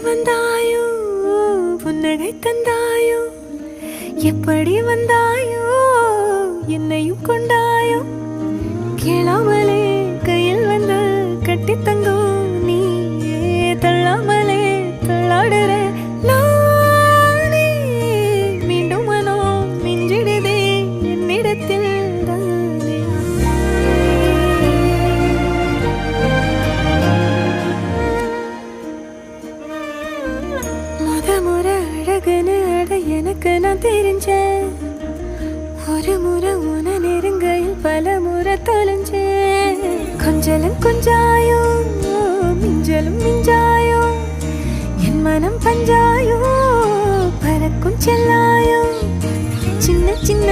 வந்தாயோ? புன்னகை தந்தாயோ? எப்படி வந்தாயோ? என்னையும் கொண்டா அழகுன்னு அட எனக்கு நான் தெரிஞ்சேன். ஒரு முறை உன நெருங்கையில் பல முறை தொலைஞ்சேன். கொஞ்சலும் கொஞ்சாயோ மிஞ்சலும் மிஞ்சாயோ என் மனம் பஞ்சாயோ பறக்கும் செல்லாயோ சின்ன சின்ன